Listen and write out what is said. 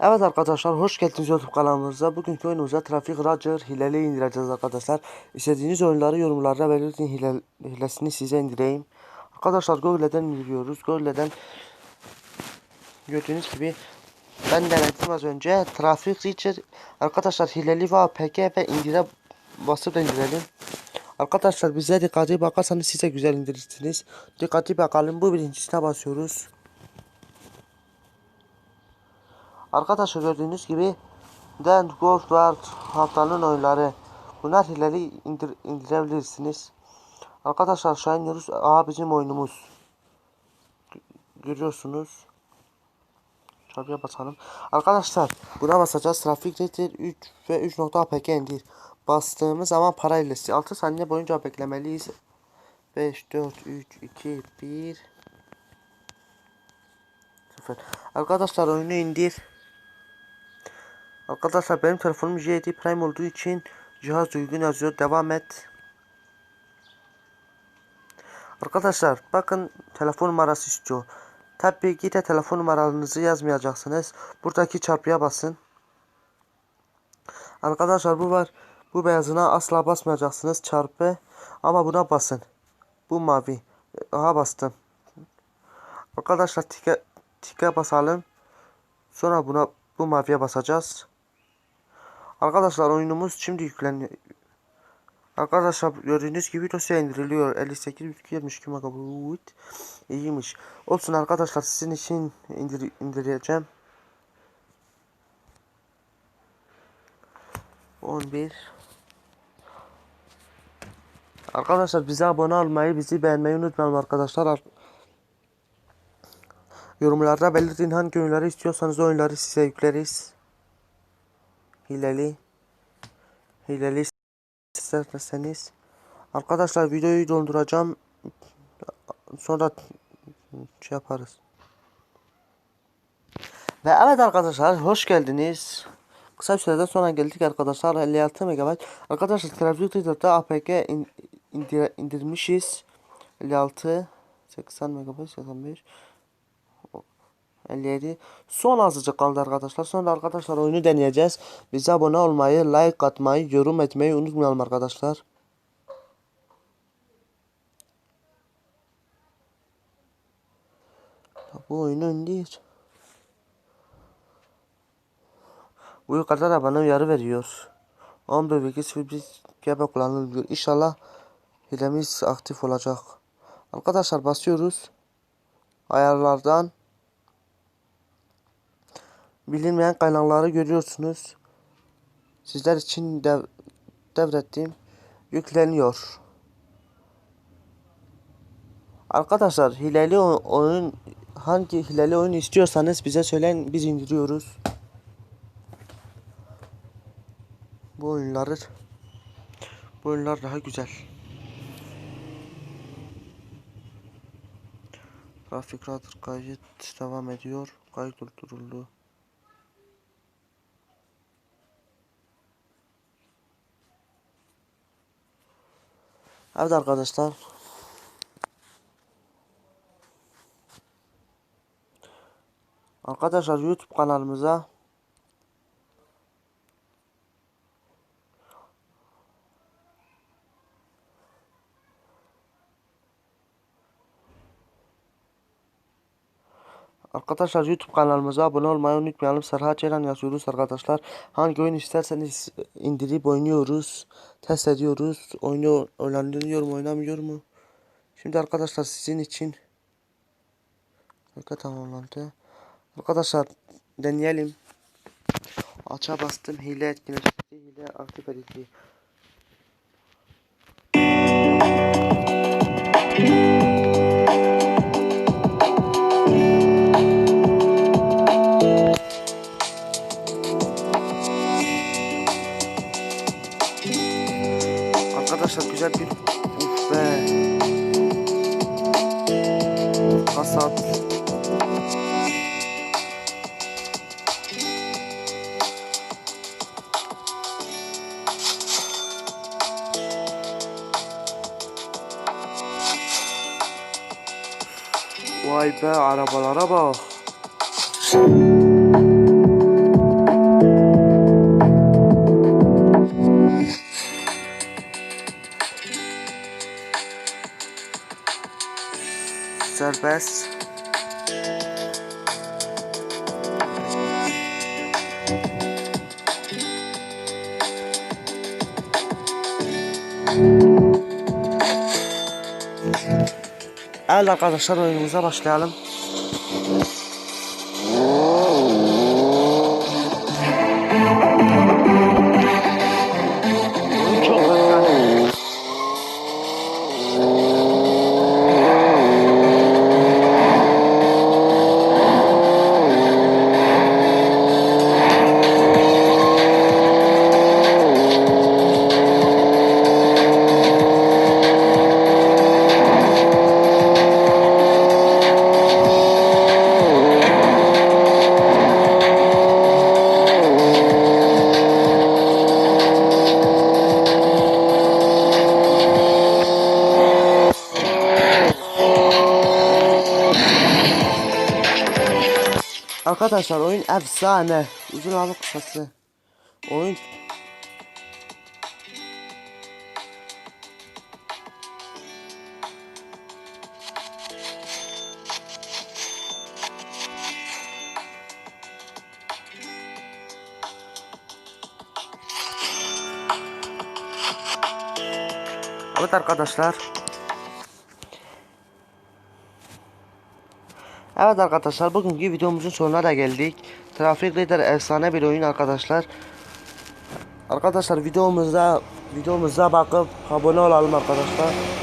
Evet arkadaşlar hoş geldiniz YouTube kanalımıza. Bugünkü oyunumuza Traffic Roger hileli indireceğiz arkadaşlar. İstediğiniz oyunları yorumlarda belirtin hile, hilesini size indireyim. Arkadaşlar Google'den indiriyoruz. Google'den gördüğünüz gibi ben denedim az önce. Traffic Roger arkadaşlar hileli ve APK ve indire basıp indirelim. Arkadaşlar bize dikkatli bakarsanız size güzel indirirsiniz. Dikkatli bakalım bu birincisine basıyoruz. Arkadaşlar gördüğünüz gibi Dent Golf World haftanın oyunları. Bunlar hileli indir, indirebilirsiniz. Arkadaşlar aşağı iniyoruz. Aa bizim oyunumuz. Gö- Görüyorsunuz. Çarpıya basalım. Arkadaşlar buna basacağız. Trafik rater 3 ve 3.apk indir. Bastığımız zaman para ilesi. 6 saniye boyunca beklemeliyiz. 5, 4, 3, 2, 1 0 Arkadaşlar oyunu indir. Arkadaşlar benim telefonum J7 Prime olduğu için cihaz uygun yazıyor. Devam et. Arkadaşlar bakın telefon numarası istiyor. Tabii ki de telefon numaranızı yazmayacaksınız. Buradaki çarpıya basın. Arkadaşlar bu var. Bu beyazına asla basmayacaksınız çarpı. Ama buna basın. Bu mavi. Aha bastım. Arkadaşlar tike, tike basalım. Sonra buna bu maviye basacağız. Arkadaşlar oyunumuz şimdi yükleniyor. Arkadaşlar gördüğünüz gibi dosya indiriliyor. 58.72 MB. İyiymiş. Olsun arkadaşlar sizin için indir indireceğim. 11 Arkadaşlar bize abone olmayı, bizi beğenmeyi unutmayalım arkadaşlar. Ar- Yorumlarda belirtin hangi oyunları istiyorsanız oyunları size yükleriz. Hileli. Hileli isterseniz. Arkadaşlar videoyu donduracağım. Sonra şey yaparız. Ve evet arkadaşlar hoş geldiniz. Kısa bir süreden sonra geldik arkadaşlar 56 MB. Arkadaşlar Traviator'da APK in, indir, indirmişiz. 56 80 MB 85 57 Son azıcık kaldı arkadaşlar. Sonra arkadaşlar oyunu deneyeceğiz. Bize abone olmayı, like atmayı, yorum etmeyi unutmayalım arkadaşlar. Bu oyunu indir. Bu yukarıda da bana uyarı veriyor. 11.01 GB kullanılıyor. İnşallah hilemiz aktif olacak. Arkadaşlar basıyoruz. Ayarlardan bilinmeyen kaynakları görüyorsunuz. Sizler için dev, devrettiğim yükleniyor. Arkadaşlar hileli oyun hangi hileli oyun istiyorsanız bize söyleyin biz indiriyoruz. Bu oyunları bu oyunlar daha güzel. Grafik Radar kayıt devam ediyor. Kayıt durduruldu. Evet arkadaşlar. Arkadaşlar YouTube kanalımıza Arkadaşlar YouTube kanalımıza abone olmayı unutmayalım. Serhat Ceylan yazıyoruz arkadaşlar. Hangi oyun isterseniz indirip oynuyoruz. Test ediyoruz. Oyunu oynanıyor mu oynamıyor mu? Şimdi arkadaşlar sizin için Dakika tamamlandı. Arkadaşlar deneyelim. Aça bastım. Hile etkinleşti. Hile aktif edildi. الأشهر كي جاب فيه قصد واي باع عربة العربة bəs. Evet arkadaşlar oyunumuza başlayalım. Arkadaşlar oyun efsane. Uzun abi kısası. Oyun Evet arkadaşlar. Evet arkadaşlar bugünkü videomuzun sonuna da geldik. Traffic Leader efsane bir oyun arkadaşlar. Arkadaşlar videomuza videomuza bakıp abone olalım arkadaşlar.